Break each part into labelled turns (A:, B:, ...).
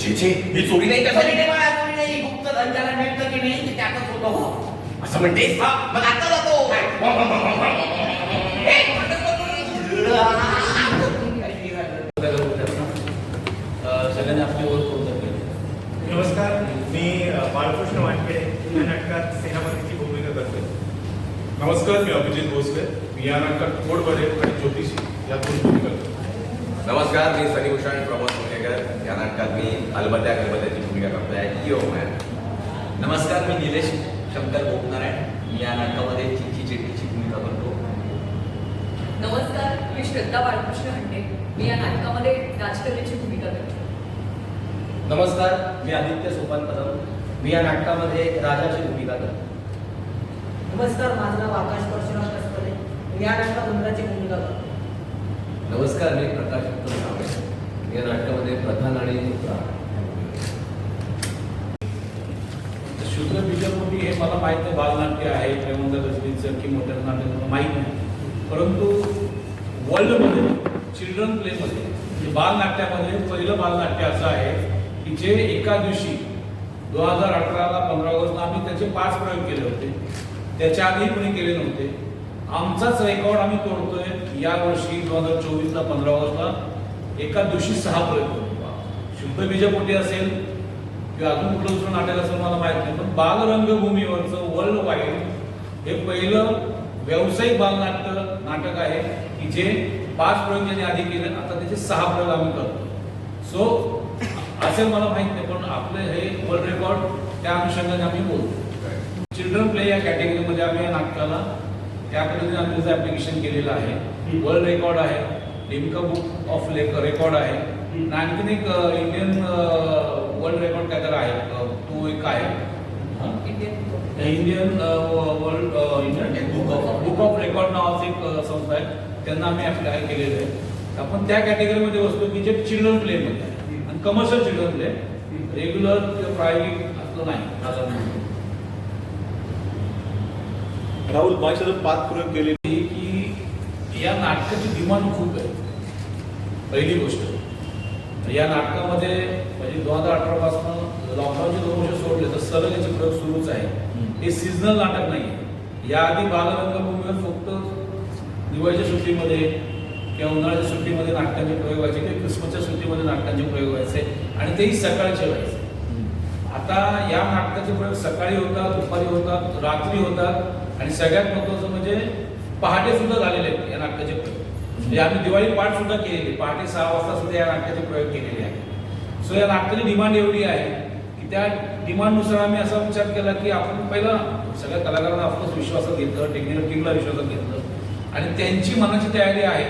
A: छे छे ही चोरी नाही का
B: चोरी नाही बाळा, चोरी नाही. गुप्त धन ज्याला मिळतं की नाही ते त्यातच होतं हो. असं म्हणतेस? हा मग आता जातो.
C: सगळ्यांनी आपली ओळख करून टाकली
D: नमस्कार मी अ, बाळकृष्ण वानखेडे. या नाटकात सेनापतीची भूमिका करतोय.
E: नमस्कार मी अभिजित भोसले. मी या नाटकात कोडबरे आणि ज्योतिषी या दोन भूमिका करतो
F: नमस्कार मी सनीभूषण प्रमोद या नाटकात मी अलबत्या गणपत्याची भूमिका करतोय. यो मॅन
C: नमस्कार मी निलेश शंकर गोपनारायण. मी या नाटकामध्ये चिठी चिठ्ठीची भूमिका करतो.
G: नमस्कार मी श्रद्धा बाळकृष्ण हंडे. मी या नाटकामध्ये राजकन्याची भूमिका करते.
C: नमस्कार मी आदित्य सोपान कदम मी या नाटकामध्ये राजाची भूमिका करतो.
H: नमस्कार माझं नाव आकाश परशुराम कसपले. मी या नाटकात उंदराची भूमिका करतो.
C: नमस्कार मी प्रकाश उत्तम सावळे मी या नाटकामध्ये प्रधान आणि
I: शूद्र बीजपोटी हे मला माहीत नाही बालनाट्य आहे प्रेमंद गजबीचं की मोठं नाट्य मला माहीत नाही. परंतु वर्ल्डमध्ये चिल्ड्रन प्लेमध्ये म्हणजे बालनाट्यामध्ये पहिलं बालनाट्य असं आहे की जे एका दिवशी दोन हजार अठराला पंधरा ऑगस्टला आम्ही त्याचे पाच प्रयोग केले होते. त्याच्या आधी कोणी केले नव्हते. आमचाच रेकॉर्ड आम्ही तोडतोय या वर्षी दोन हजार चोवीसला पंधरा ऑगस्टला. एका दिवशी सहा शुद्ध बीजपोटी असेल किंवा अजून कुठलं दुसरं नाटक असेल मला माहीत नाही पण बालरंगभूमीवरचं वर्ल्ड वाईड हे पहिलं व्यावसायिक बालनाट्य नाटक आहे की जे पाच प्रयोग ज्यांनी आधी केले आता त्याचे सहा प्रयोग आम्ही करतो. सो असेल मला माहीत नाही पण आपले हे वर्ल्ड रेकॉर्ड त्या अनुषंगाने आम्ही बोलतो. चिल्ड्रन प्ले या कॅटेगरीमध्ये आम्ही या नाटकाला त्या पद्धतीने आम्ही त्याचं ऍप्लिकेशन केलेलं आहे वर्ल्ड रेकॉर्ड आहे. लिम्का बुक ऑफ रेकॉर्ड आहे. आणि आणखीन एक इंडियन वर्ल्ड रेकॉर्ड काहीतरी आहे. अ, तो एक आहे. हा? Indian world Indian book of book of record नावाची एक संस्था आहे. त्यांना आम्ही अप्लाय केलेलं आहे. आपण त्या कॅटेगरीमध्ये बसतो की जे चिल्ड्रन प्लेमध्ये आहे. आणि कमर्शियल चिल्ड्रन प्ले रेग्युलर किंवा प्रायव्हेट असं नाही. असं
E: राहुल माझ्यासोबत पाच प्रयोग केले.
I: की की या नाटकाची डिमांड खूप आहे. पहिली गोष्ट. या नाटकामध्ये म्हणजे दोन हजार अठरा पासून लॉकडाऊनचे दोन वर्ष सोडले तर सरळ याचे प्रयोग सुरूच आहे. हे सीझनल नाटक नाही याआधी बालरंगभूमीवर फक्त दिवाळीच्या सुट्टीमध्ये किंवा उन्हाळ्याच्या सुट्टीमध्ये नाटकांचे प्रयोग व्हायचे किंवा क्रिसमसच्या सुट्टीमध्ये नाटकांचे प्रयोग व्हायचे आणि तेही सकाळचे व्हायचे. आता या नाटकाचे प्रयोग सकाळी होतात दुपारी होतात रात्री होतात आणि सगळ्यात महत्वाचं म्हणजे पहाटे सुद्धा झालेले आहेत या नाटकाचे प्रयोग. म्हणजे आम्ही दिवाळी पाठ सुद्धा केलेली पहाटे सहा वाजता सुद्धा या नाटकाचे प्रयोग केलेले आहेत. सो या नाटकाची डिमांड एवढी आहे की त्या डिमांडनुसार आम्ही असा विचार केला की आपण पहिला सगळ्या कलाकारांना ऑफकोर्स विश्वासात घेतलं टेक्निकल टीमला विश्वासात घेतलं. आणि त्यांची मनाची तयारी आहे.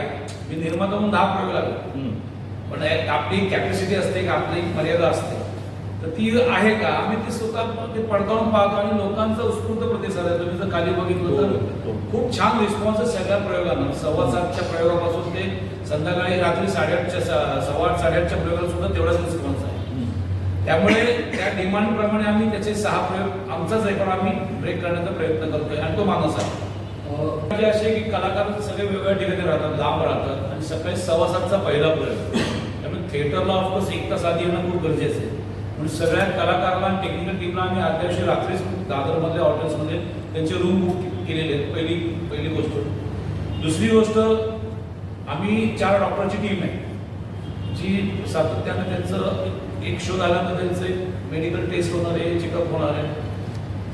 I: मी निर्माता म्हणून दहा प्रयोग लागले. पण आपली कॅपॅसिटी असते का आपली मर्यादा असते. तर ती आहे का? आम्ही ती स्वतः ते पडताळून पाहतो आणि लोकांचा उत्स्फूर्त प्रतिसाद आहे. तुम्ही जर खाली बघितलं
E: हो,
I: तर खूप छान रिस्पॉन्स आहे सगळ्या प्रयोगांना. सव्वा सातच्या प्रयोगापासून ते संध्याकाळी रात्री साडेआठच्या सव्वा आठ साडेआठच्या प्रयोगाला सुद्धा तेवढाच रिस्पॉन्स आहे. त्यामुळे त्या डिमांड प्रमाणे आम्ही त्याचे सहा प्रयोग आमचाच रेकॉर्ड आम्ही ब्रेक करण्याचा प्रयत्न करतोय आणि तो मानस आहे. म्हणजे असे की कलाकार सगळे वेगवेगळ्या ठिकाणी राहतात लांब राहतात आणि सकाळी सव्वा सातचा पहिला प्रयोग. त्यामुळे थिएटरला ऑफकोर्स एक तास आधी येणं खूप गरजेचं आहे. म्हणून सगळ्या कलाकारांना आणि टेक्निकल टीमला आम्ही आदल्या दिवशी रात्रीच दादरमधल्या हॉटेल्समध्ये त्यांचे रूम बुक केलेले आहेत पहिली पहिली गोष्ट. दुसरी गोष्ट आम्ही चार डॉक्टरची टीम आहे. जी सातत्यानं त्यांचं एक शो झाल्यानंतर त्यांचं एक मेडिकल टेस्ट होणार आहे चेकअप होणार आहे.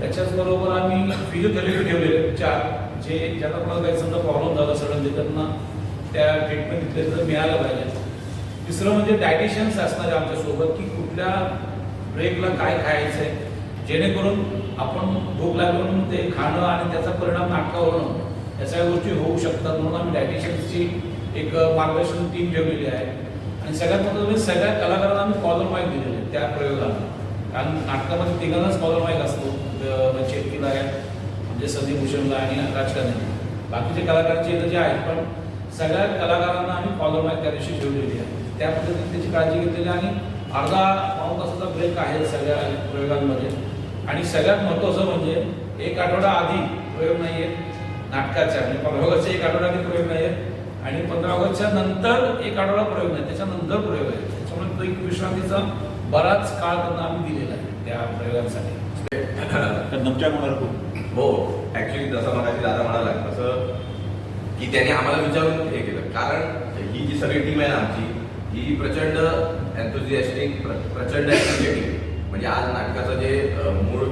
I: त्याच्याचबरोबर आम्ही फिजिओथेरपी ठेवलेले आहेत चार. जे ज्यांना कोणाला काही समजा प्रॉब्लेम झाला सडनली त्यांना त्या ट्रीटमेंट तिथल्या मिळायला मिळालं पाहिजे. तिसरं म्हणजे डायटिशियन्स असणारे आमच्यासोबत की कुठल्या ब्रेकला काय खायचं आहे? जेणेकरून आपण भूक लागून ते खाणं आणि त्याचा परिणाम नाटकावर होणं या सगळ्या गोष्टी होऊ शकतात म्हणून आम्ही डायटिशियन्सची एक मार्गदर्शन टीम ठेवलेली आहे. आणि सगळ्यात महत्त्वाचं म्हणजे सगळ्या कलाकारांना आम्ही कॉलर माईक दिलेले आहे त्या प्रयोगाला. कारण नाटकामध्ये तिघांनाच कॉलर माईक असतो अं, चेतकीला म्हणजे आहे म्हणजे संदीप भूषणला आणि राजकारणी बाकीचे कलाकारांचे जे आहेत पण सगळ्या कलाकारांना आम्ही कॉलर माईक त्या दिवशी ठेवलेली आहे. त्या पद्धतीने त्याची काळजी घेतलेली आणि अर्धा पाऊण तासाचा ब्रेक आहे सगळ्या प्रयोगांमध्ये. आणि सगळ्यात महत्त्वाचं म्हणजे एक आठवडा आधी प्रयोग नाही आहे नाटकाच्या म्हणजे पंधरा ऑगस्टच्या एक आठवडा आधी प्रयोग नाही आहे आणि पंधरा ऑगस्टच्या नंतर एक आठवडा प्रयोग नाही त्याच्यानंतर प्रयोग आहे. त्याच्यामुळे तो एक विश्रांतीचा बराच काळ त्यांना आम्ही दिलेला आहे त्या प्रयोगांसाठी.
F: हो ऍक्च्युली जसं मगाशी दादा म्हणाला तसं की त्यांनी आम्हाला विचारून हे केलं. कारण ही जी सगळी टीम आहे ना आमची ही प्रचंड एन्थुझियास्टिक प्रचंड ऍक्टिव्हिटी म्हणजे आज नाटकाचं जे मूळ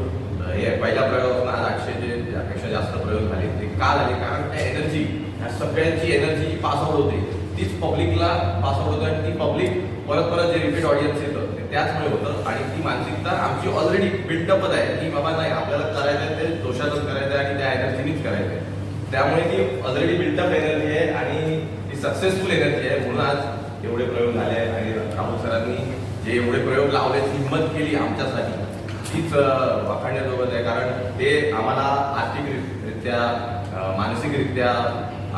F: हे पहिला प्रयोग होता आज आठशे जे त्यापेक्षा जास्त प्रयोग झाले ते का झाले? कारण त्या एनर्जी ह्या सगळ्यांची एनर्जी जी पास आउट होते तीच पब्लिकला पास आउट होते आणि ती पब्लिक परत परत जे रिपीट ऑडियन्स येतं ते त्याचमुळे होतं. आणि ती मानसिकता आमची ऑलरेडी बिल्टअपच आहे की बाबा नाही आपल्याला करायचं आहे ते दोषातच करायचं आहे आणि त्या एनर्जीनीच करायचं आहे त्यामुळे ती ऑलरेडी बिल्टअप एनर्जी आहे आणि ती सक्सेसफुल एनर्जी आहे. म्हणून आज एवढे प्रयोग झाले आहेत. आणि राहुल सरांनी जे एवढे प्रयोग लावण्याची हिंमत केली आमच्यासाठी तीच वाखाणण्यासोबत आहे. कारण ते आम्हाला आर्थिकरित्या मानसिकरित्या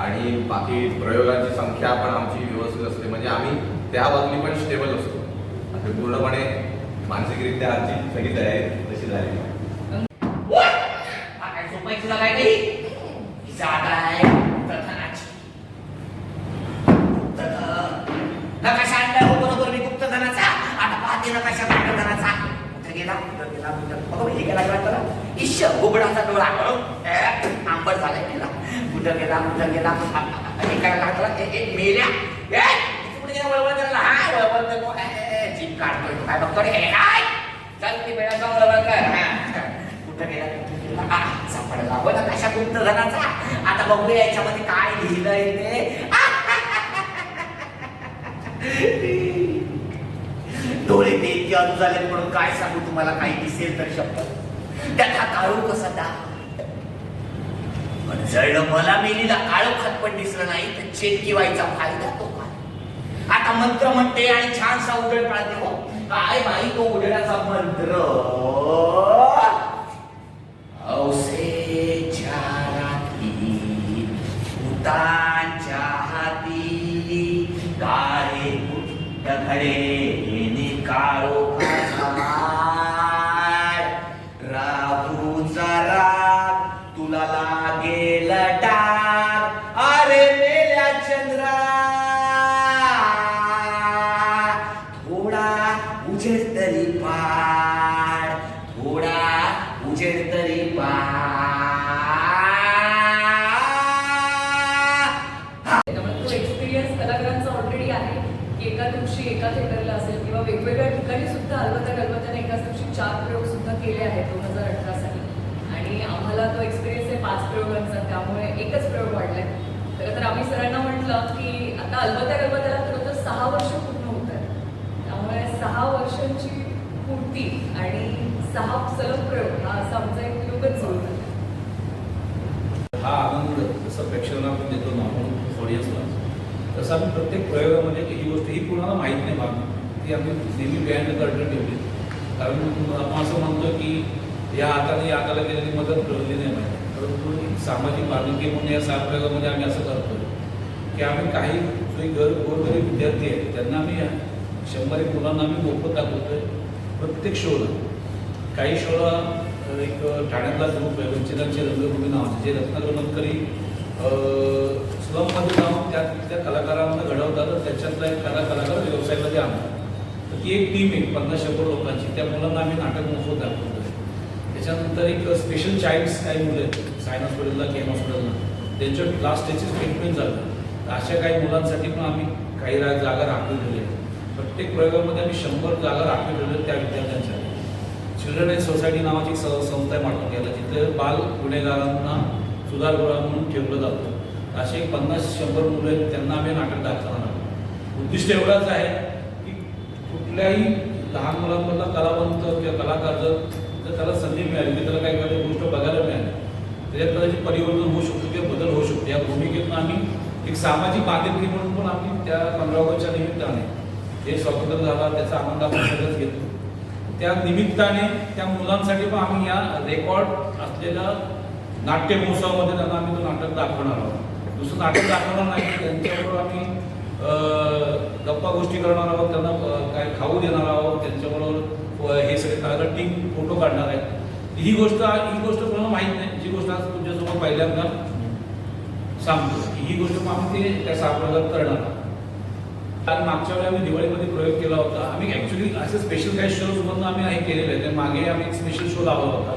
F: आणि बाकी प्रयोगांची संख्या पण आमची व्यवस्थित असते. म्हणजे आम्ही त्या बाजूनी पण स्टेबल असतो. असं पूर्णपणे मानसिकरित्या आमची सगळी तयारी तशी झाली
B: काय गेला कुठं गेला कुठं हे गेला गेला इश्श घुबडाचा डोळा आंबट झालाय गेला कुठं गेला कुठं गेला हे काय लागला मेल्या काढतोय काय बघतो रे काय चल ती वेळा जाऊन कुठं गेला कुठं गेला सापडला हो ना कशा आता बघूया याच्यामध्ये काय लिहिलंय ते डोळे ते इतके अनु झाले म्हणून काय सांगू तुम्हाला? काही दिसेल तर शब्द त्यात काळू कसा दा? पण जळलं मला मेलीला काळो खात पण दिसलं नाही तर चेतकी व्हायचा फायदा तो काय? आता मंत्र म्हणते आणि छानसा उडळ पाळते हो काय बाई तो उडण्याचा मंत्र? औसेच्या रात्री भूतांच्या हाती काळे कुट्ट घडे काळो
G: आम्ही
I: प्रत्येक प्रयोगामध्ये ही गोष्ट ही कोणाला माहीत नाही बाब ती आम्ही नेहमी बिहाइंड कर्टन ठेवली. कारण आपण असं म्हणतो की या हाताने या हाताला केलेली मदत कळली नाही माहिती. परंतु सामाजिक बांधिलकी म्हणून या सात प्रयोगामध्ये आम्ही असं करतो की आम्ही काही जे घर गोरगरीब विद्यार्थी आहेत त्यांना आम्ही शंभर एक मुलांना आम्ही मोफत दाखवतोय प्रत्येक शोला. काही शोला एक ठाण्यातला ग्रुप आहे वंचितांची रंगभूमी नावाचे जे रत्नाकर मतकरी स्लममध्ये जाऊन त्या त्या कलाकारांना घडवतात त्याच्यातला एक कला कलाकार व्यवसायामध्ये आणतात. तर ती एक टीम एक पन्नास शंभर लोकांची. त्या मुलांना आम्ही नाटक मोफत दाखवतो. त्याच्यानंतर एक स्पेशल चाइल्ड्स काही मुलं आहेत. सायन हॉस्पिटलला केम हॉस्पिटलला त्यांच्या लास्ट स्टेजची ट्रीटमेंट झालं. तर अशा काही मुलांसाठी पण आम्ही काही जागा राखून ठेवल्या आहेत. प्रत्येक प्रयोगामध्ये आम्ही शंभर जागा राखून ठेवल्या त्या विद्यार्थ्यांसाठी. चिल्ड्रन एंड सोसायटी नावाची एक स- संस्था आहे घ्यायला जिथे बाल गुन्हेगारांना सुधारगृह म्हणून ठेवलं जातं. असे एक पन्नास शंभर मुलं आहेत त्यांना आम्ही नाटक दाखवणार आहोत. उद्दिष्ट एवढाच आहे की कुठल्याही लहान मुलांमधला कलावंत किंवा कलाकार जर जर त्याला संधी मिळाली की त्याला काही एखादी गोष्ट बघायला मिळाली त्याच्यात कदाचित परिवर्तन होऊ शकतो किंवा बदल होऊ शकतो. या भूमिकेतून आम्ही एक सामाजिक बांधिलकी म्हणून पण आम्ही त्या पंधरा ऑगस्टच्या निमित्ताने हे स्वातंत्र्य झाला त्याचा आनंद आपण सगळंच घेतो त्या निमित्ताने त्या मुलांसाठी पण आम्ही या रेकॉर्ड असलेल्या नाट्य महोत्सवामध्ये त्यांना आम्ही तो नाटक दाखवणार आहोत. दुसरं नाटक दाखवणार नाही. त्यांच्याबरोबर आम्ही गप्पा गोष्टी करणार आहोत त्यांना काय खाऊ देणार आहोत त्यांच्याबरोबर हे सगळे कलाकार टीम फोटो काढणार आहेत. ही गोष्ट ही गोष्ट कोणाला माहीत नाही. जी गोष्ट आज तुमच्यासोबत पहिल्यांदा सांगतो. ही गोष्ट मग आम्ही ते त्या सापडत करणार आहोत. मागच्या वेळी आम्ही दिवाळीमध्ये प्रयोग केला होता. आम्ही ॲक्च्युली असे स्पेशल काही शोज आम्ही हे केलेले आहे. तर मागे आम्ही एक स्पेशल शो लावला होता.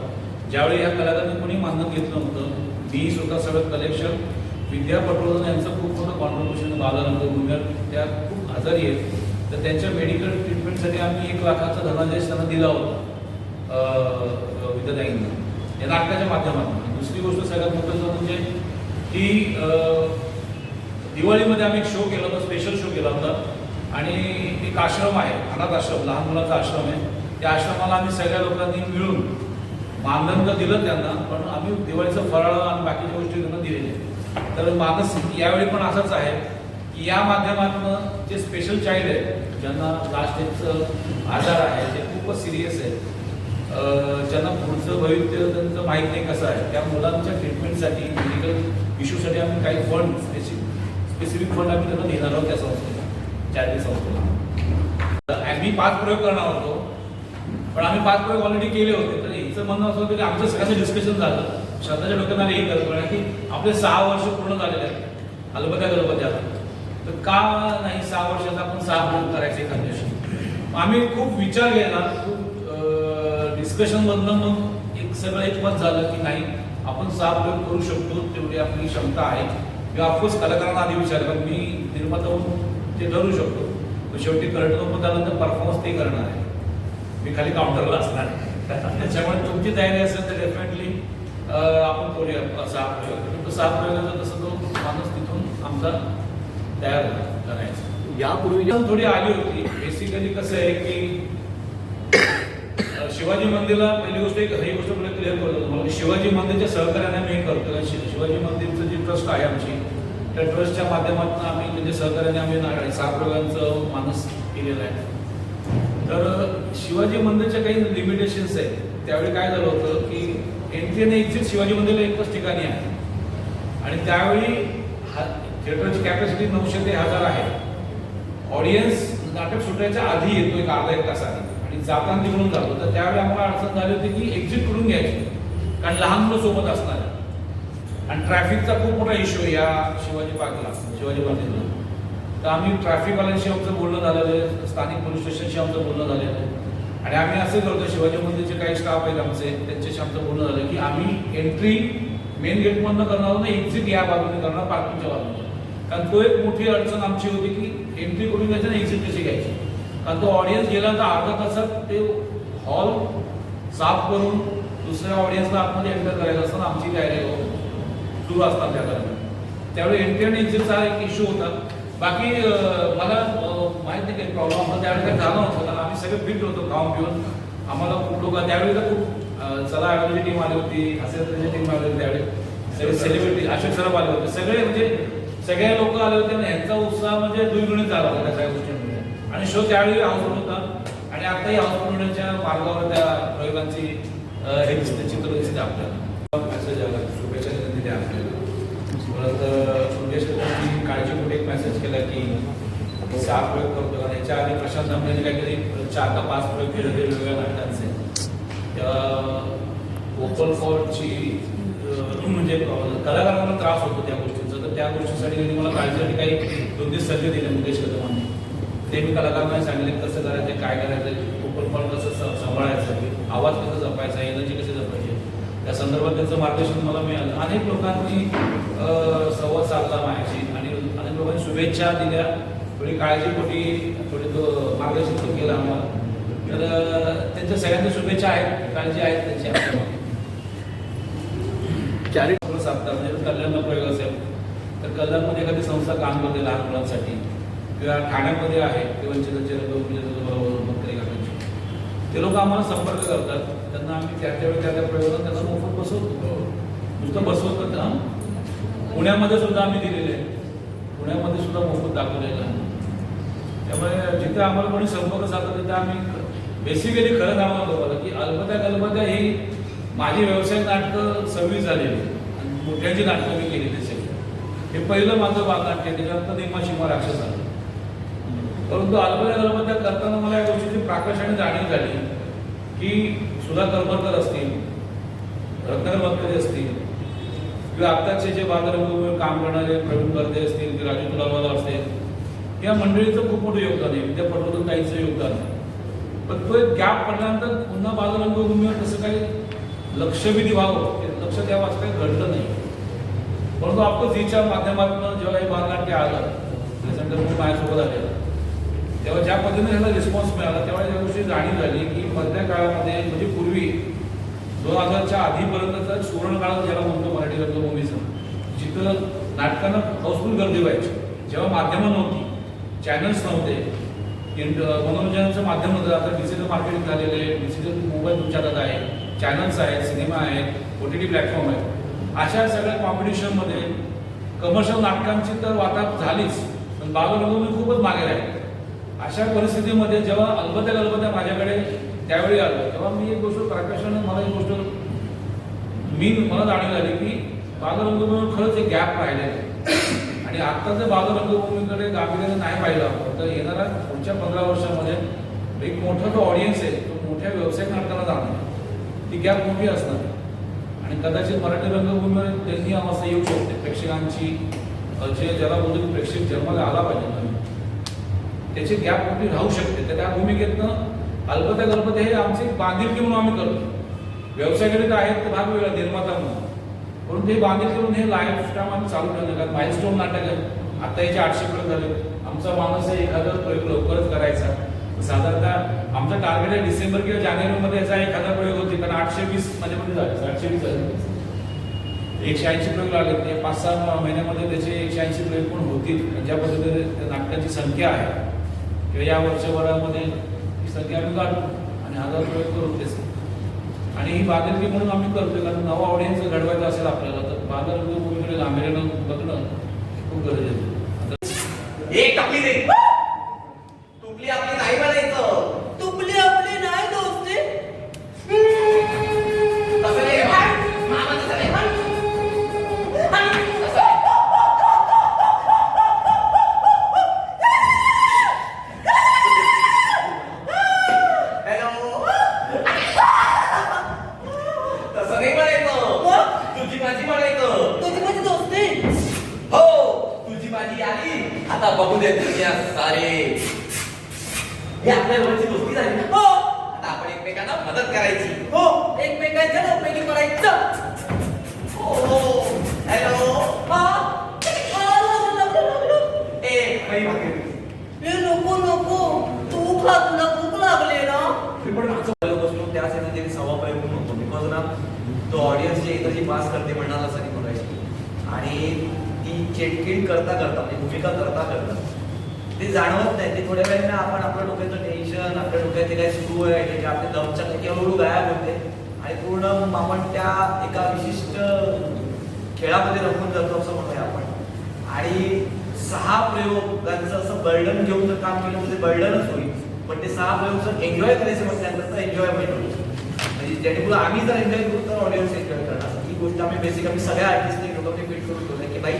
I: ज्यावेळी ह्या कलाकारांनी कोणी मानधन घेतलं नव्हतं मी स्वतः सगळं कलेक्शन विद्या पटवर्धन यांचं खूप मोठं कॉन्ट्रिब्युशन बालानंद गुंगर त्या खूप आजारी आहेत. तर त्यांच्या मेडिकल ट्रीटमेंटसाठी आम्ही एक लाखाचा धनादेश त्यांना दिला होता विद्याताईंना. या नाटकाच्या माध्यमातून. दुसरी गोष्ट सगळ्यात महत्त्वाचं म्हणजे की दिवाळीमध्ये आम्ही एक शो केला होता स्पेशल शो केला होता. आणि एक आश्रम आहे अनाथ आश्रम लहान मुलांचा आश्रम आहे. त्या आश्रमाला आम्ही सगळ्या लोकांनी मिळून मानधन तर दिलं त्यांना पण आम्ही दिवाळीचं फराळ आणि बाकीच्या गोष्टी त्यांना दिलेल्या तर मानसिक यावेळी पण असंच आहे की या माध्यमातून जे स्पेशल चाइल्ड आहे ज्यांना लास्ट एजचं आजार आहे ते खूपच सिरियस आहे ज्यांना पुढचं भविष्य त्यांचं माहीत नाही कसं आहे त्या मुलांच्या ट्रीटमेंटसाठी मेडिकल इश्यूसाठी आम्ही काही फंड स्पेसिफिक स्पेसिफिक फंड आम्ही त्यांना देणार आहोत त्या संस्थेला चॅरिटी संस्थेला. तर आम्ही पाच प्रयोग करणार होतो पण आम्ही पाच प्रयोग ऑलरेडी केले होते तर हिचं म्हणणं असं होतं की आमचं सगळ्यांचं डिस्कशन झालं. श्रद्धाच्या डोक्यात हे करतो कल्पना की आपले सहा वर्ष पूर्ण झालेले आहेत. अलबत्या गलबत्या तर का नाही सहा वर्षाचा आपण सहा पूर्ण करायचे एखाद्याशी? आम्ही खूप विचार केला खूप डिस्कशन मधनं मग एक सगळं एक मत झालं की नाही आपण सहा प्रयोग करू शकतो तेवढी आपली क्षमता आहे. किंवा ऑफकोर्स कलाकारांना आधी विचारलं मी निर्माता होऊन ते ठरू शकतो. शेवटी कर्टन त्यानंतर परफॉर्मन्स ते करणार आहे. मी खाली काउंटरला असणार त्याच्यामुळे तुमची तयारी असेल तर डेफिनेटली आपण करूया सहा प्रयोग तो सहा प्रयोगाचा तसं तो माणूस तिथून आमचा तयार करायचा.
C: यापूर्वी
I: थोडी आली होती. बेसिकली कसं आहे की शिवाजी मंदिरला पहिली गोष्ट एक ही गोष्ट मला क्लिअर करतो. तुम्हाला शिवाजी मंदिरच्या सहकार्याने हे करतो कारण शिवाजी मंदिरचं जी ट्रस्ट आहे आमची त्या ट्रस्टच्या माध्यमातून आम्ही म्हणजे सहकार्याने आम्ही ना- सहा प्रयोगांचं मानस केलेलं आहे. तर शिवाजी मंदिरच्या काही लिमिटेशन्स आहेत. त्यावेळी काय झालं होतं की एंट्री आणि एक्झिट शिवाजी मंदिरला एकच ठिकाणी आहे. आणि त्यावेळी हा थिएटरची कॅपॅसिटी नऊशे ते हजार आहे. ऑडियन्स नाटक सुटायच्या आधी येतो एक अर्धा एक तास आधी आणि जाताना तिकडून जातो. तर त्यावेळी आम्हाला अडचण झाली होती की एक्झिट करून घ्यायची? कारण लहान मुलं सोबत असणार आहे. आणि ट्रॅफिकचा खूप मोठा इश्यू या शिवाजी पार्कला शिवाजी मंदिरला तर आम्ही ट्रॅफिकवाल्यांशी आमचं बोलणं झालेलं आहे. स्थानिक पोलीस स्टेशनशी आमचं बोलणं झालेलं आहे. आणि आम्ही असं करतो शिवाजी मंदिरचे काही स्टाफ आहेत आमचे त्यांच्याशी आमचं बोलणं झालं की आम्ही एंट्री मेन गेटमधनं करणार आहोत एक्झिट या बाजूने करणार पार्किंगच्या बाजूने. कारण तो एक मोठी अडचण आमची होती की एंट्री करून घ्यायची आणि एक्झिट कशी घ्यायची. कारण तो ऑडियन्स गेला तर अर्धा तासात ते हॉल साफ करून दुसऱ्या ऑडियन्सला आतमध्ये एंटर करायचं असताना आमची तयारी सुरू असतात त्या दरम्यान त्यावेळी एंट्री आणि एक्झिटचा एक इश्यू होता. बाकी मला माहिती काही प्रॉब्लेम आम्हाला त्यावेळी काही झाला नव्हतं. आम्ही सगळे फिट होतो खाऊन पिऊन आम्हाला खूप लोक त्यावेळी तर खूप चला ॲव्हरेजची टीम आली होती हास्याची टीम आली होती त्यावेळी. सगळे सेलिब्रिटी अशोक सरफ आले होते. सगळे म्हणजे सगळे लोक आले होते आणि यांचा उत्साह म्हणजे द्विगुणित झाला होता सगळ्या गोष्टींमध्ये. आणि शो त्यावेळी हाऊसफुल होता आणि आताही हाऊसफुल होण्याच्या मार्गावर त्या प्रयोगांची हे दिसते चित्र दिसते आपल्याला. मेसेज आला. शुभेच्छा द्या आपल्याला. परत सुरेश त्यांनी काळजीपोटी एक मेसेज केला की सहा प्रयोग करतो. आणि याच्या आधी प्रशांत आंबेने काहीतरी चार का पाच प्रयोग केले होते वेगवेगळ्या नाटकांचे त्या ओपन फॉरची म्हणजे कलाकारांना त्रास होतो त्या गोष्टींचा. तर त्या गोष्टीसाठी त्यांनी मला काळजीसाठी काही दोन दिवस सल्ले दिले मुकेश कदमांनी. ते मी कलाकारांना सांगितले कसं करायचं काय करायचं ओपन फॉर कसं सांभाळायचं आवाज कसा जपायचा एनर्जी कशी जपायची. त्या संदर्भात त्यांचं मार्गदर्शन मला मिळालं. अनेक लोकांनी संवाद साधला माझ्याशी. आणि अनेक लोकांनी शुभेच्छा दिल्या. थोडी काळजीपोटी थोडी तो मार्गदर्शन पण केलं आम्हाला. तर त्यांच्या सगळ्यांच्या शुभेच्छा आहेत काळजी आहेत त्यांची आमच्यामध्ये
C: चॅरिटी
I: साधतात म्हणजे कल्याणला प्रयोग असेल तर कल्याणमध्ये एखादी संस्था काम करते लहान मुलांसाठी. किंवा ठाण्यामध्ये आहे गटांचे ते लोक आम्हाला संपर्क करतात. त्यांना आम्ही त्या त्यावेळी त्या त्या प्रयोगात त्यांना मोफत बसवतो. नुसतं बसवत पुण्यामध्ये सुद्धा आम्ही दिलेले आहे. पुण्यामध्ये सुद्धा मोफत दाखवलेलं आहे. त्यामुळे जिथे आम्हाला कोणी संपर्क साधतो तिथे आम्ही बेसिकली खरं सांगावं तुम्हाला की अल्पत्या कल्पत्या ही माझी व्यवसाय नाटकं सव्वीस झालेली आणि मोठ्यांची नाटकं मी केली ते सगळी. हे पहिलं माझं बालनाट्य त्याच्यानंतर निम्मा शिमा राक्षस आलं परंतु अल्पत्या कल्पत्या करताना मला या गोष्टीची प्राकर्षाने जाणीव झाली की सुधा करमरकर असतील रत्नाकर मतकरी असतील किंवा आत्ताचे जे बालरंगभूमीवर काम करणारे प्रवीण करते असतील की राजू तुलावाला असतील या मंडळीचं खूप मोठं योगदान आहे. विद्या पटवर्धन ताईचं योगदान आहे. पण तो एक गॅप पडल्यानंतर पुन्हा बालरंगभूमीवर तसं काही लक्षविधी व्हावं ते लक्ष द्यावं असं काही घडलं नाही. परंतु आपण झीच्या माध्यमातून जेव्हा काही बालनाट्य आलं ते संदर्भ माझ्यासोबत आलेलं. तेव्हा ज्या पद्धतीने ह्याला रिस्पॉन्स मिळाला तेव्हा या गोष्टी जाणीव झाली की मधल्या काळामध्ये म्हणजे पूर्वी दोन हजारच्या आधीपर्यंतचा सुवर्णकाळ ज्याला म्हणतो मराठी रंगभूमीचा जिथं नाटकांना हाऊसफुल गर्दी व्हायची. जेव्हा माध्यमं नव्हती चॅनल्स नव्हते. इंट- मनोरंजनाचं माध्यम होतं. आता डिजिटल मार्केटिंग झालेले डिजिटल मोबाईल तुमच्या हातात आहे. चॅनल्स आहेत सिनेमा आहेत ओ टी टी प्लॅटफॉर्म आहेत. अशा सगळ्या कॉम्पिटिशनमध्ये कमर्शियल नाटकांची तर वाताप झालीच. पण बालरंगभूमी खूपच मागे आहे अशा परिस्थितीमध्ये जेव्हा अलबत्या अलबत्या माझ्याकडे त्यावेळी आलं तेव्हा मी एक गोष्ट प्रकाशाने मला एक गोष्ट मी मला जाणीव झाली की बालरंगभूमीवर खरंच एक गॅप राहिलेला आहे. आणि आता जर बालरंगभूमीकडे गांभीर्याने नाही पाहिलं आपण तर येणाऱ्या पुढच्या पंधरा वर्षामध्ये एक मोठा जो ऑडियन्स आहे तो मोठ्या व्यावसायिक नाटकाला जाणार ती गॅप मोठी असणार आणि कदाचित मराठी रंगभूमीवर त्यांनी अवस्था येऊ शकते. प्रेक्षकांची जे ज्याला बोलतो की प्रेक्षक जन्माला आला पाहिजे नवीन त्याची गॅप मोठी राहू शकते. तर त्या भूमिकेतनं अल्पत्या कल्पत्या हे आमची एक बांधिलकी म्हणून आम्ही करतो. व्यवसायाकडे तर आहेत तर भाग वेगळा निर्माता म्हणून. परंतु हे बांधिलकी करून हे लाईफ टाईम आम्ही चालू ठेवलं. कारण माइलस्टोन नाटक आहे. आता याचे आठशे प्रयोग झाले. आमचा माणूस आहे एखादा प्रयोग लवकरच करायचा. साधारणतः आमचा टार्गेट आहे डिसेंबर किंवा जानेवारीमध्ये याचा एखादा प्रयोग होते कारण आठशे वीसमध्ये मध्ये झाले. आठशे वीस झाले. एकशे ऐंशी प्रयोग लागले. ते पाच सहा महिन्यामध्ये त्याचे एकशे ऐंशी प्रयोग पण होतील. ज्या पद्धतीने त्या नाटकाची संख्या आहे किंवा या वर्षभरामध्ये ही संख्या आम्ही काढू आणि हजार प्रयोग करून त्याचे आणि ही बांधिलकी म्हणून आम्ही करतो कारण नवा ऑडियन्स घडवायचं असेल आपल्याला तर बादल भूमीकडे गांभीर्यानं बघणं खूप गरजेचं
B: एक नाही आपण
A: आपल्या डोक्याचं टेन्शन आपल्या डोक्यात काही सुरू आहे त्याचे आपले दमच्या केवढू गायब होते. आणि पूर्ण आपण त्या एका विशिष्ट खेळामध्ये रमून जातो असं म्हणूया आपण. आणि सहा प्रयोगांचं असं बर्डन घेऊन जर काम केलं तर ते बर्डनच होईल. पण ते सहा प्रयोग जर एन्जॉय करायचे म्हटल्यानंतर तर एन्जॉयमेंट होईल. म्हणजे जेणेकरून आम्ही जर एन्जॉय करू तर ऑडियन्स एन्जॉय करणार. ही गोष्ट आम्ही बेसिक आम्ही सगळ्या आर्टिस्ट लोकांनी फिट करून ठेवलं की बाई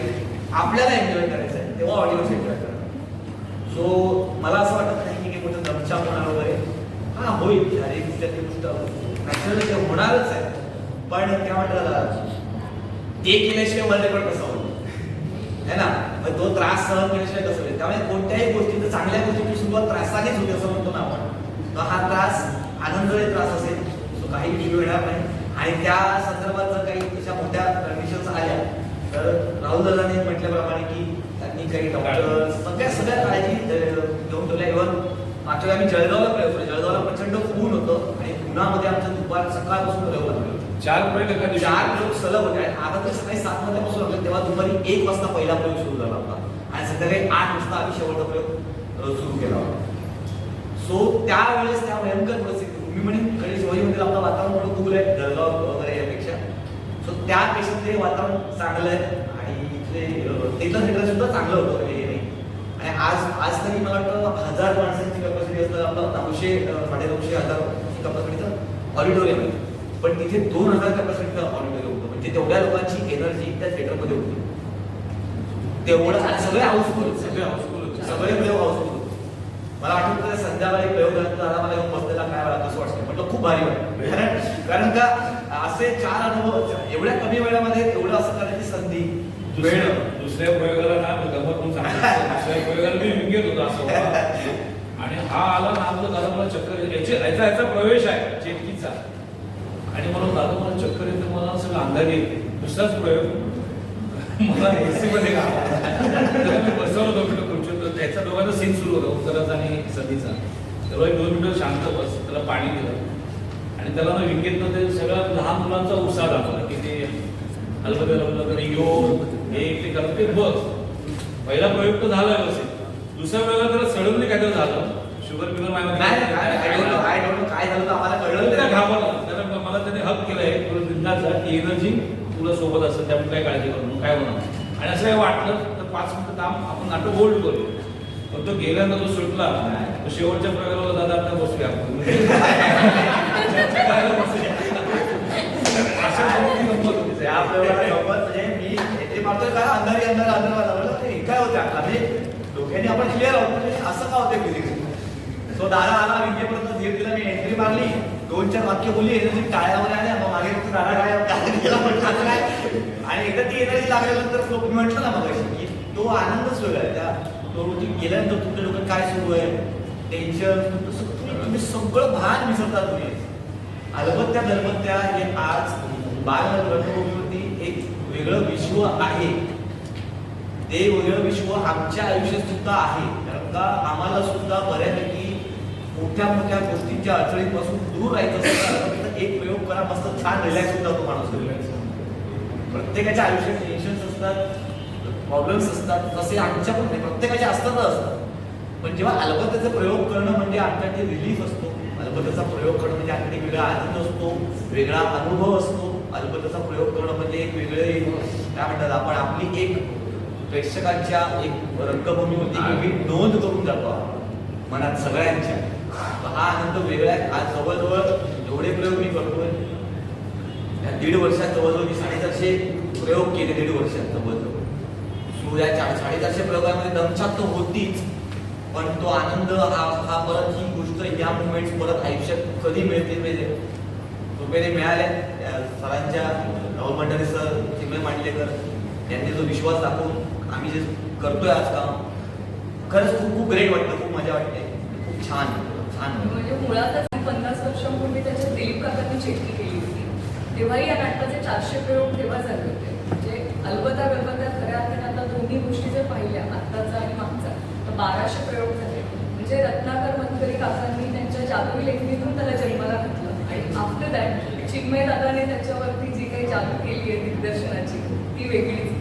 A: आपल्याला एन्जॉय करायचं आहे तेव्हा ऑडियन्स एन्जॉय करणार. सो मला असं वाटत नाही की कुठं दमछा होणार वगैरे. हा होईल. शारीरिकदृष्ट्या ती गोष्ट नॅचरल ते होणारच आहे. पण त्या म्हणतात ते केल्याशिवाय वर्ल्ड रेकॉर्ड कसं होईल है ना? मग तो त्रास सहन केल्याशिवाय कसं होईल? त्यामुळे कोणत्याही गोष्टीचं चांगल्या गोष्टीची सुरुवात त्रासानेच होते असं म्हणतो ना आपण. तर हा त्रास आनंददायी त्रास असेल. सो काही इश्यू येणार नाही. आणि त्या संदर्भात जर काही अशा मोठ्या कंडिशन्स आल्या तर राहुल दादाने म्हटल्याप्रमाणे की काही डॉक्टर सगळ्या सगळ्या काळजी घेऊन ठेवल्या. इव्हन मागच्या आम्ही जळगावला प्रयोग केला. जळगावला प्रचंड ऊन होतं आणि पुण्यामध्ये आमचं दुपार सकाळपासून प्रयोग लागले होते.
I: चार प्रयोग
A: चार प्रयोग सलग होते. आणि आता तर सकाळी सात वाजल्यापासून लागले तेव्हा दुपारी एक वाजता पहिला प्रयोग सुरू झाला होता. आणि संध्याकाळी आठ वाजता आम्ही शेवटचा प्रयोग सुरू केला होता. सो त्यावेळेस त्या भयंकर परिस्थिती मी म्हणेन कडे शिवाजी मंदिर आपलं वातावरण थोडं दूर आहे. जळगाव वगैरे यापेक्षा. सो त्यापेक्षा ते वातावरण चांगलं आहे. अं, तिथलं थिएटर सुद्धा चांगलं होतं हे नाही. आणि आज आज तरी मला वाटतं हजार माणसांची कॅपॅसिटी असतं आपलं नऊशे अं, साडेनऊशे हजारची कॅपॅसिटीचं ऑडिटोरियम आहे. पण तिथे दोन हजार कॅपॅसिटीचं ऑडिटोरियम होतं. म्हणजे तेवढ्या लोकांची एनर्जी त्या थिएटरमध्ये होती. तेवढं सगळे हाऊसफुल
I: सगळे हाऊसफुल.
A: सगळे प्रयोग हाऊसफुल होते. मला आठवतं संध्याकाळी प्रयोग झाला मला येऊन बसलेला काय वाटतं कसं वाटतं. म्हटलं खूप भारी वाटतं कारण का असे चार अनुभव एवढ्या कमी वेळामध्ये एवढं असं करण्याची संधी वेळ.
I: दुसऱ्या प्रयोगाला ना गमत म्हणून सांगतो दुसऱ्या प्रयोगाला मी विंगेत होतो असं होतं. आणि हा आला ना आपलं दादा मला चक्कर. याचे याचा याचा प्रवेश आहे चेटकीचा आणि मला दादा मला चक्कर येते मला सगळं अंधारी येते दुसराच प्रयोग. मला एसी मध्ये बसवलं दोन मिनिटं खुर्चीवर. त्याच्या दोघांचा सीन सुरू होता उत्तराचा आणि सतीचा. एक दोन मिनिटं शांत बस. त्याला पाणी दिलं. आणि त्याला ना विंगेतनं ते सगळं लहान मुलांचा उत्साह दाखवला की ते अलबत्या लावलं तर योग हे ते करत ते बघ. पहिला प्रयोग तर झाला व्यवस्थित. दुसऱ्या वेळेला त्याला सडनली काहीतरी झालं. शुगर बिगर
A: काय झालं आम्हाला कळलं
I: त्या. घाबरला. मला त्याने हक केलंय. तुला बिंदास जा की एनर्जी तुला सोबत असेल त्यामुळे काय काळजी करू काय होणार आणि असं वाटलं तर पाच मिनिटं काम आपण नाटक होल्ड करू. पण तो गेल्यानंतर तो सुटला. तो शेवटच्या प्रकाराला दादा आता बसूया आपण. गंमत होती.
A: त्या प्रयोगाला गंमत म्हणजे मी ते मारतोय काय अंधारी अंधार अंधार हे काय होत्या आम्ही डोक्याने आपण क्लिअर आहोत. म्हणजे असं का होते फिजिक्स तो दादा आला विजेपर्यंत धीर दिला मी एंट्री मारली. दोन चार वाक्य बोलली एनर्जी टाळ्यावर आल्या मग मागे फक्त दादा काय काय म्हटलं काय? आणि एकदा ती एनर्जी लागल्यानंतर लोक म्हटलं ना मग की तो आनंदच वेगळा आहे. त्या तो ती गेल्यानंतर तुमच्या डोक्यात काय सुरू आहे? टेन्शन तुम्ही तुम्ही सगळं भान विसरता तुम्ही. अलबत्त्या दलबत्त्या हे आज बाल रंगभूमीवरती एक वेगळं विश्व आहे. ते विश्व आमच्या आयुष्यात सुद्धा आहे. कारण का? आम्हाला सुद्धा बऱ्यापैकी मोठ्या मोठ्या गोष्टींच्या अडचणीपासून दूर राहायचं फक्त तर एक प्रयोग करा मस्त छान रिलॅक्स होता तो माणूस प्रत्येकाच्या आयुष्यात टेन्शन्स असतात प्रॉब्लेम्स असतात. तसे आमच्या पण नाही प्रत्येकाच्या असतातच असतात. पण जेव्हा अलबत्याचा प्रयोग करणं म्हणजे आमच्याकडे रिलीफ असतो अलबत्याचा प्रयोग करणं म्हणजे आमच्याकडे एक वेगळा आनंद असतो वेगळा अनुभव असतो. अलबत्याचा प्रयोग करणं म्हणजे एक वेगळे काय म्हणतात आपण आपली एक प्रेक्षकांच्या एक रंगभूमीवरती की मी नोंद करून जातो मनात सगळ्यांच्या. हा आनंद वेगळा आहे. आज जवळजवळ एवढे प्रयोग मी करतोय. या दीड वर्षात जवळजवळ मी साडेचारशे प्रयोग केले दीड वर्षात जवळजवळ. सूर्याच्या चार साडेचारशे प्रयोगामध्ये दमछाक तर होतीच पण तो आनंद हा हा परत ही गोष्ट या मुवमेंट्स परत आयुष्यात कधी मिळते मिळते? रुपयाने मिळाल्या सरांच्या राहुल सर चिमले मांडलेकर यांनी जो विश्वास दाखवून आम्ही जे करतोय आज काम खरंच खूप खूप ग्रेट वाटतं खूप मजा वाटते. खूप छान छान.
G: म्हणजे मुळातच पन्नास वर्षांपूर्वी त्याच्या दिलीप काकांनी चेटकी केली होती. तेव्हाही या नाटकाचे चारशे प्रयोग तेव्हा झाले होते. म्हणजे अल्पता गलबत्ता खऱ्या अर्थाने आता दोन्ही गोष्टी जर पाहिल्या आत्ताचा आणि मागचा तर बाराशे प्रयोग झाले. म्हणजे रत्नाकर मतकरी काकांनी त्यांच्या जादुई लेखणीतून त्याला जन्माला घातलं. आणि आफ्टर दॅट चिन्मय दादाने त्याच्यावरती जी काही जादू केली आहे दिग्दर्शनाची ती वेगळीच.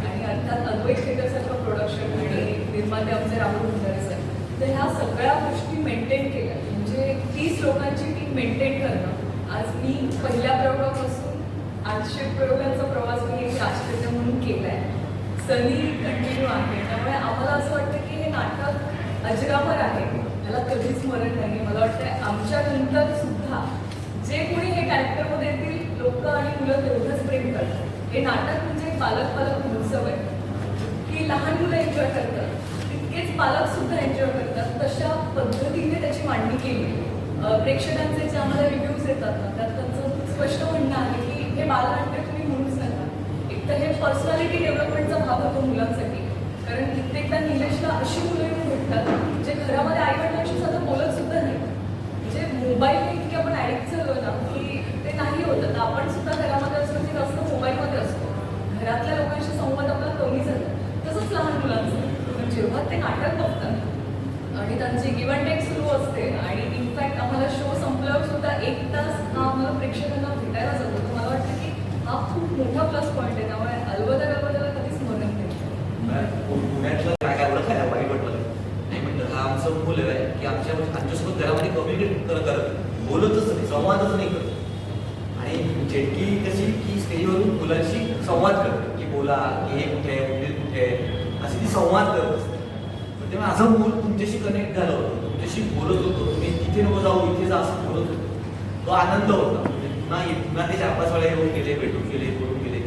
G: त्यात अद्वैत थिएटरसारखं प्रोडक्शन आणि निर्माते आमचे राहुल भंडारे सर तर ह्या सगळ्या गोष्टी मेंटेन केल्या. म्हणजे तीस लोकांची टीम मेंटेन करणं. आज मी पहिल्या प्रयोगापासून आठशे प्रयोगांचा प्रवास मी एक शास्त्रज्ञ म्हणून केलाय. सनी कंटिन्यू आहे. त्यामुळे आम्हाला असं वाटतं की हे नाटक अजरामर आहे. त्याला कधीच मरण नाही. मला वाटतं आमच्या नंतर सुद्धा जे कोणी हे कॅरेक्टरमध्ये येतील लोक आणि मुलं तेवढंच प्रेम करतात. हे नाटक म्हणजे पालक पालक महोत्सव आहे. की लहान मुलं एन्जॉय करतात. तितकेच पालक सुद्धा एन्जॉय करतात. तशा पद्धतीने त्याची मांडणी केली. प्रेक्षकांचे जे आम्हाला रिव्ह्यूज येतात ना त्यात त्यांचं स्पष्ट म्हणणं आहे की हे बालनाट्य तुम्ही म्हणूच नका. एक तर हे पर्सनॅलिटी डेव्हलपमेंटचा भाग होतो मुलांसाठी. कारण कित्येकदा निलेशला अशी मुलं येऊन भेटतात जे घरामध्ये आई वडिलांशी साधं बोलत सुद्धा नाही. म्हणजे मोबाईल इतके आपण ॲडिक्ट झालो ना की ते नाही होतं. आपण सुद्धा घरामध्ये असतो की जास्त मोबाईलमध्ये असतो. घरातल्या लोकांशी संवाद आपला कमी झाला. तसंच लहान मुलांचं. पण जेव्हा ते नाटक बघतात आणि त्यांची गिव्ह अँड टेक सुरू असते आणि इनफॅक्ट आम्हाला शो संपल्यावर सुद्धा एक तास हा आम्हाला प्रेक्षकांना भेटायला जातो. तर मला वाटतं की हा खूप मोठा प्लस पॉईंट आहे. त्यामुळे अलबदल अलबदाला कधीच मरण नाही.
A: काय नाही. हा आमचं मूल आहे की आमच्या आमच्यासोबत घरामध्ये कम्युनिकेट करत करत बोलतच नाही संवादच नाही करत. आणि चेटकी कशी की स्टेजवरून मुलांशी की बोला हे कुठे आहे कुठे अशी ती संवाद करत असते. पण तेव्हा असं मूल तुमच्याशी कनेक्ट झालं होतं. तुमच्याशी बोलत होतो. तुम्ही तिथे नको जाऊ इथे जा असं बोलत होतो. तो आनंद होता. म्हणजे पुन्हा ये- पुन्हा ते चार पाच वेळा येऊन गेले भेटून गेले बोलून गेले.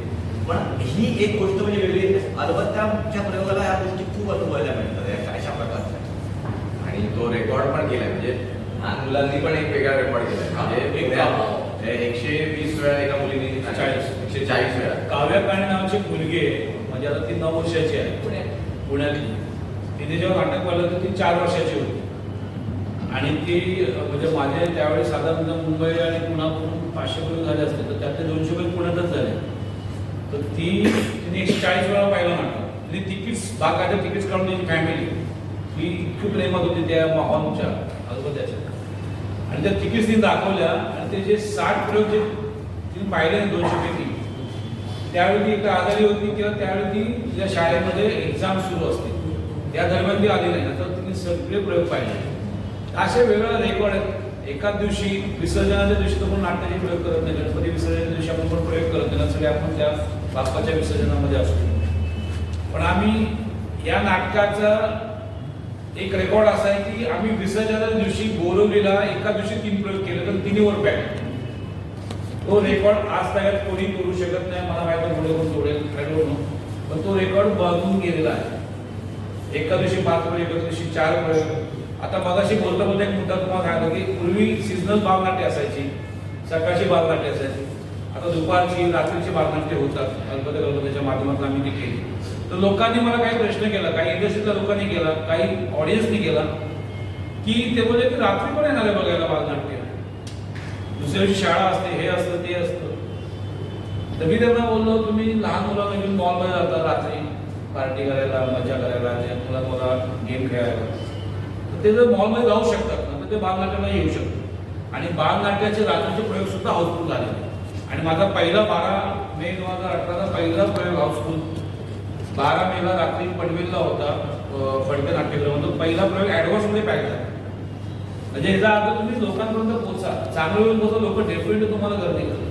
A: पण ही एक गोष्ट म्हणजे वेगळी आहे. अलबत्त्याच्या प्रयोगाला या गोष्टी खूप अनुभवायला मिळतात. या अशा प्रकारच्या.
F: आणि तो रेकॉर्ड पण केलाय म्हणजे लहान मुलांनी पण एक वेगळा रेकॉर्ड केलाय म्हणजे एकशे वीस वेळा एका मुलीने
I: चाळीस.
F: एकशे चाळीस वेळा.
I: काव्या काणे नावाची मुलगी आहे. म्हणजे आता ती नऊ वर्षाची आहे.
G: पुण्यात.
I: पुण्यातली. तिने जेव्हा नाटक पाहिलं तर ती चार वर्षाची होती. आणि ती म्हणजे माझे त्यावेळेस साधारणतः मुंबई आणि पुण्यातून पाचशे किलो झाले असते तर त्यातले दोनशे पैकी पुण्यातच झाले. तर ती तिने एकशे चाळीस वेळा पाहिलं नाटक. तिने तिकीट्स बागाच्या तिकीट्स काढून तिची फॅमिली ही इतकी प्रेमात होती त्या माहोलच्या त्याच्या आणि त्या तिकीट्स तिने दाखवल्या आणि ते जे साठ प्रयोग जे तिने पाहिले दोनशे पैकी त्यावेळी ती एकदा आजारी होती किंवा त्यावेळी ती तिच्या शाळेमध्ये एक्झाम सुरू असते. त्या दरम्यान ती आली नाही तर तिने सगळे प्रयोग पाहिले असे वेगवेगळे रेकॉर्ड आहेत. एकाच दिवशी विसर्जनाच्या दिवशी तर आपण नाट्याचे प्रयोग करत नाही. गणपती विसर्जनाच्या दिवशी आपण पण प्रयोग करत नाही. सगळे आपण त्या बाप्पाच्या विसर्जनामध्ये असतो. पण आम्ही या नाटकाचा एक रेकॉर्ड असा आहे की आम्ही विसर्जनाच्या दिवशी बोरवलीला एका दिवशी तीन प्रयोग केले तर तिन्ही वर तो रेकॉर्ड आज तयार कोणी करू शकत नाही. मला माहिती पुढे कोण तोडेल I don't पण तो रेकॉर्ड बनवून गेलेला आहे. एका दिवशी पाच वेळ एका दिवशी चार वेळ. आता मगाशी बोलता बोलता एक मुद्दा तुम्हाला सांगितलं की पूर्वी सीझनल बालनाट्य असायची. सकाळची बालनाट्य असायची. आता दुपारची रात्रीची बालनाट्य होतात. गणपती गणपतीच्या माध्यमातून आम्ही ती केली. तर लोकांनी मला काही प्रश्न केला काही इंडस्ट्रीतल्या लोकांनी केला काही ऑडियन्सनी केला की ते बोलले की रात्री पण येणार आहे बघायला बालनाट्य. दुसऱ्या दिवशी शाळा असते हे असतं ते असतं. तर मी त्यांना बोललो तुम्ही लहान मुलांना घेऊन मॉलमध्ये जाता रात्री. पार्टी करायला मजा करायला त्या मुला मुला गेम खेळायला. तर ते जर मॉलमध्ये जाऊ शकतात ना तर ते बालनाट्याला येऊ शकतात. आणि बालनाट्याचे रात्रीचे प्रयोग सुद्धा हाऊसफुल झाले आणि माझा पहिला बारा मे दोन हजार अठराचा पहिला प्रयोग हाऊसफुल बारा मेला रात्री पनवेलला होता पडवे फडके पहिला प्रयोग ॲडव्हान्समध्ये पॅक झाला. म्हणजे याचा अर्थ तुम्ही लोकांपर्यंत पोहोचा चांगलं होईल पोहोचा लोक डेफिनेटली तुम्हाला गर्दी करतात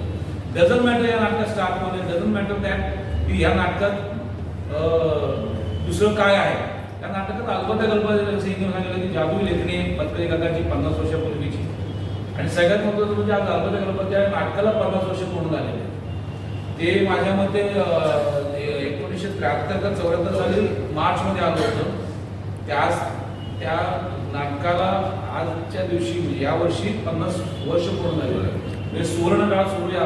I: डझन मॅटर या नाटकात स्टार्टमध्ये डझन मॅटर दॅट की या नाटकात दुसरं काय आहे. त्या नाटकात अल्पत्या कल्पना सांगितलं की जादू लेखणी पत्रकारांची पन्नास वर्षापूर्वीची. आणि सगळ्यात महत्त्वाचं म्हणजे आज अल्पत्या कल्पना त्या नाटकाला पन्नास वर्ष पूर्ण झालेले ते माझ्या मते एकोणीसशे त्र्याहत्तर का चौऱ्याहत्तर साली मार्चमध्ये आलं होतं. त्याच त्या नाटकाला आजच्या दिवशी म्हणजे या वर्षी पन्नास वर्ष पूर्ण झालेलं आहे. म्हणजे सुवर्ण काळ सुरू आहे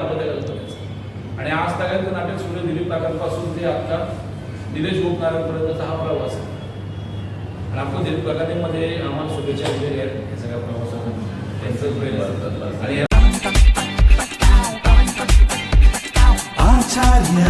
I: आणि आज तागायचं नाटक सूर्य दिलीप काकांपासून ते आता निलेश गोपनारायणपर्यंतचा हा प्रवास आहे. आणि आपण दिलीप काकांमध्ये आम्हाला शुभेच्छा दिलेल्या आहेत या सगळ्या प्रवासामध्ये त्यांचं प्रेम आणि
J: आचार्य